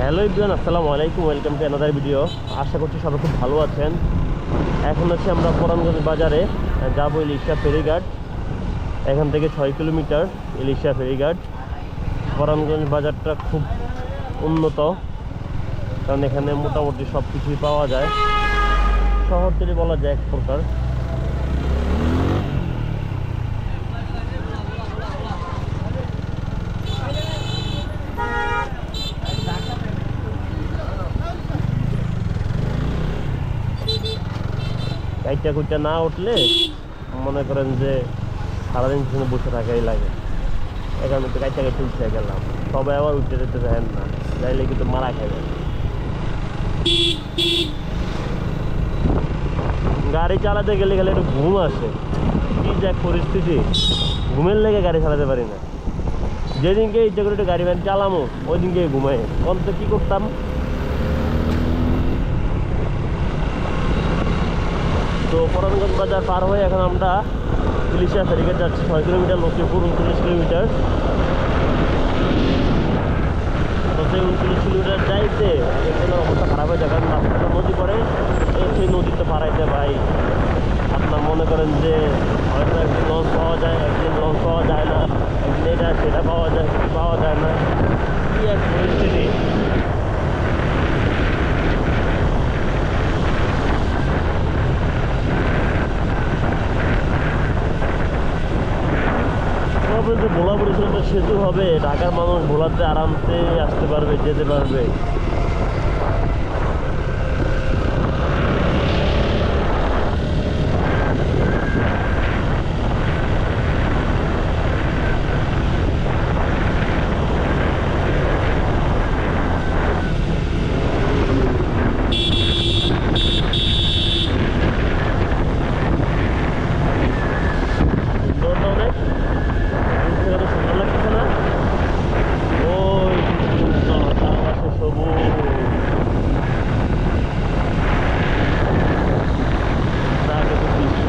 Hello Ibran আসসালামু আলাইকুম, welcome to another video আশা করছি সবাই খুব ভালো আছেন। এখন হচ্ছে আমরা পরানগঞ্জ বাজারে যাব ইলিশা ফেরিঘাট এখান থেকে ছয় কিলোমিটার ইলিশা ফেরিঘাট পরানগঞ্জ বাজারটা খুব উন্নত, কারণ এখানে মোটামুটি সব কিছুই পাওয়া যায়। শহর থেকে বলা যায় এক প্রকার। কাইটা কুইটা না উঠলে মনে করেন যে সারাদিন পিছনে বসে থাকাই লাগে। এখানে তো কাইটা কাইটা উঠে গেলাম। সবাই আবার উঠতে যেতে চান না। যাইলে কিন্তু মারা খাবে। গাড়ি চালাতে গেলে গেলে একটু ঘুম আসে। কি যে পরিস্থিতি। ঘুমের লেগে গাড়ি চালাতে পারি না। যেদিনকে ইচ্ছা করে একটু গাড়ি চালামো ওই দিনকে ঘুমাই। কোন তো কী করতাম? তো পরানগঞ্জ বাজার পার হয়ে এখন আমরা ইলিশা ফেরিঘাট যাচ্ছি, ছয় কিলোমিটার লক্ষ্মীপুর উনত্রিশ কিলোমিটার। তো সেই উনত্রিশ কিলোমিটার যাইতে এখানে অবস্থা খারাপ হয়ে যায় কারণ রাস্তাটা নদী পড়ে সেই নদীতে পাড়াইতে ভাই আপনার মনে করেন যে হয়তো একদিন লঞ্চ পাওয়া যায়, একদিন লঞ্চ পাওয়া যায় না, একদিন এটা সেটা পাওয়া যায় পাওয়া যায় না। কি এক পরিস্থিতি তবে যে ভোলা পরিচালনা সেতু হবে ঢাকার মানুষ ভোলাতে আরামতে আসতে পারবে যেতে পারবে সুন্দর না অনেক দূর থেকে তো সুন্দর লাগতেছে না ওই সুন্দর, তার পাশে সবুজ প্রাকৃতিক দৃশ্য।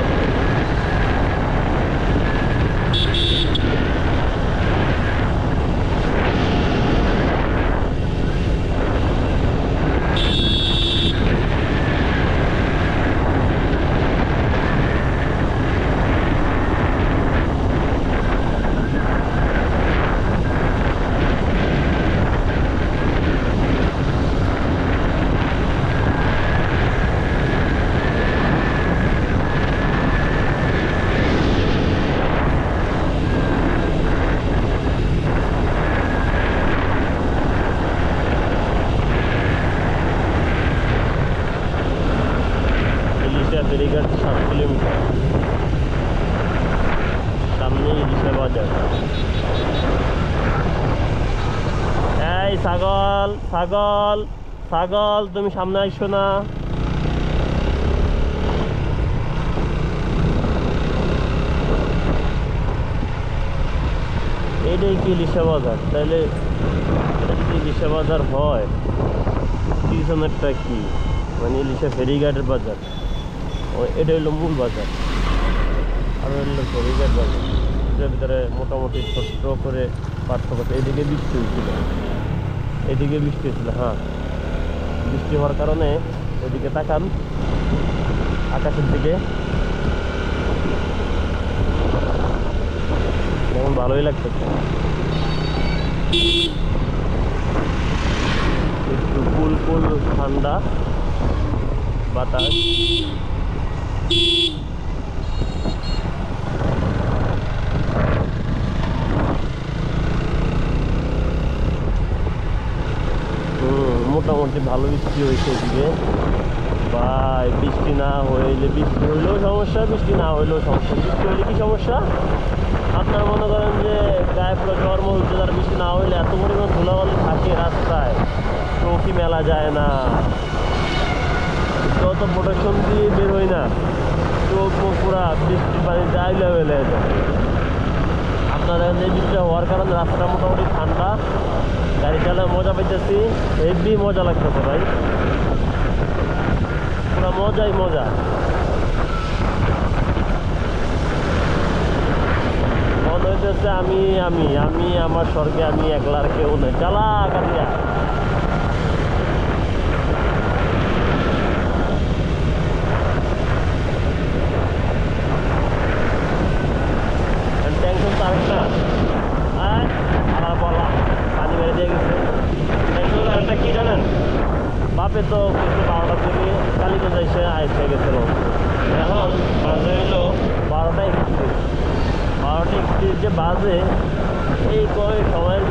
ইলিশা ফেরিঘাট সাত কিলোমিটার। সামনে ইলিশা বাজার। এই ছাগল ছাগল ছাগল, তুমি সামনে আইসো না। এটাই কি ইলিশা বাজার? তাহলে যদি ইলিশা বাজার হয় পিছনেরটা কি? মানে ইলিশা ফেরিঘাটের বাজার। এটা হলো মূল বাজার। আর হলো ফেরিঘাট বাজার। এটার ভিতরে মোটামুটি ছোট্ট করে পার্থক্য। এদিকে বৃষ্টি হয়েছিল। এদিকে বৃষ্টি হয়েছিল হ্যাঁ। বৃষ্টি হওয়ার কারণে ওইদিকে তাকান। আকাশের দিকে। এখন ভালোই লাগতেছে একটু কুল কুল ঠান্ডা বাতাস। মোটামুটি ভালো বৃষ্টি হয়েছে এদিকে। ভাই, বৃষ্টি না হইলে বৃষ্টি হইলেও সমস্যা, বৃষ্টি না হইলেও সমস্যা। বৃষ্টি হইলে কি সমস্যা? আপনার মনে করেন যে গায়ে পুরো জন্ম হচ্ছে তার বৃষ্টি না হইলে এত পরিমাণ ধুলাবালি থাকে রাস্তায়। চৌকি মেলা যায় না। যত প্রোটেকশন দিয়ে বের হই না। চোখ মুখ পুরা বৃষ্টি পানি যাই লেভেলে আপনার এই বৃষ্টিটা হওয়ার কারণে রাস্তাটা মোটামুটি ঠান্ডা। গাড়ি চালায় মজা পাইতেছি। হেভি মজা লাগতেছে ভাই। পুরা মজাই মজা। মনে হইতেছে আমি আমি আমি আমার স্বর্গে আমি একলার কেউ নেই। চালা কাটিয়া বাপে তো বারোটা দিকে কালীগঞ্জ এসে আইসে গেছিল। এখন বাজে হলো বারোটা একত্রিশ। বারোটা একত্রিশ যে বাজে, এই কয় সময়ের